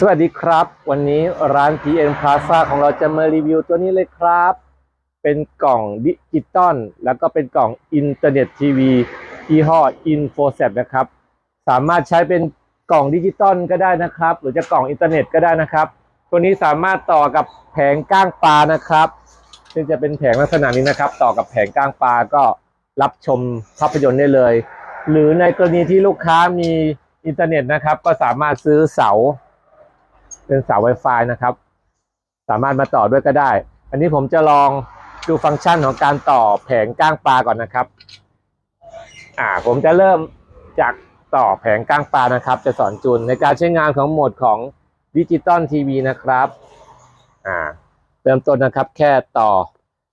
สวัสดีครับ วันนี้ร้าน PN Plaza ของเราจะมารีวิวตัวนี้เลยครับ เป็นกล่องดิจิตอลแล้วก็เป็นกล่องอินเทอร์เน็ตทีวียี่ห้อ InfoSet นะครับ สามารถใช้เป็นกล่องดิจิตอลก็ได้นะครับ หรือจะกล่องอินเทอร์เน็ตก็ได้นะครับ ตัวนี้สามารถต่อกับแผงก้างปลานะครับซึ่งจะเป็นแผงลักษณะนี้นะครับ ต่อกับแผงก้างปลาก็รับชมภาพยนตร์ได้เลย หรือในกรณีที่ลูกค้ามีอินเทอร์เน็ตนะครับ ก็สามารถซื้อเสา เป็นเสา Wi-Fi นะครับ สามารถมาต่อด้วยก็ได้ อันนี้ผมจะลองดูฟังก์ชันของการต่อแผงก้างปลาก่อนนะครับ อ่า ผมจะเริ่มจากต่อแผงก้างปลานะครับ จะสอนจูนในการใช้งานของโหมดของดิจิตอลทีวีนะครับ อ่า เริ่มต้นนะครับ แค่ต่อ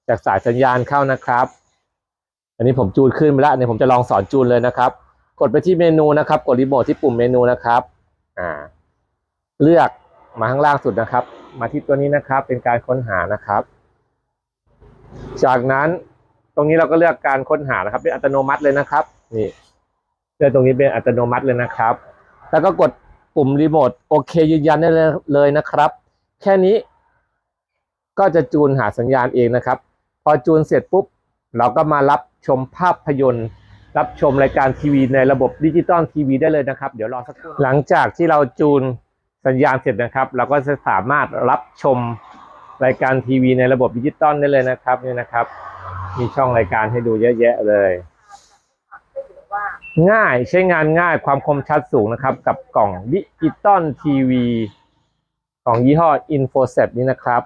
จากสายสัญญาณเข้านะครับ อันนี้ผมจูนขึ้นไปแล้วอันนี้ผมจะลองสอนจูนเลยนะครับ กดไปที่เมนูนะครับ กดรีโมทที่ปุ่มเมนูนะครับ อ่า เลือก มาข้างล่างสุดนะครับ มาที่ตัวนี้นะครับ เป็นการค้นหานะครับ จากนั้นตรงนี้เราก็เลือกการค้นหานะครับ เป็นอัตโนมัติเลยนะครับ นี่เลือกตรงนี้เป็นอัตโนมัติเลยนะครับ แล้วก็กดปุ่มรีโมทโอเคยืนยันได้เลยนะครับ แค่นี้ ก็จะจูนหาสัญญาณเองนะครับ พอจูนเสร็จปุ๊บ เราก็มารับชมภาพยนตร์ รับชมรายการทีวีในระบบดิจิตอลทีวีได้เลยนะครับ เดี๋ยวรอสักครู่หลังจากที่เราจูน สัญญาณเสร็จนะครับ เราก็จะสามารถรับชมรายการทีวีในระบบดิจิตอลได้เลยนะครับนี่นะครับ มีช่องรายการให้ดูเยอะแยะเลย ง่ายใช้งานง่ายความคมชัดสูงนะครับ กับกล่องดิจิตอลทีวีของยี่ห้อ InfoSep นี้นะครับ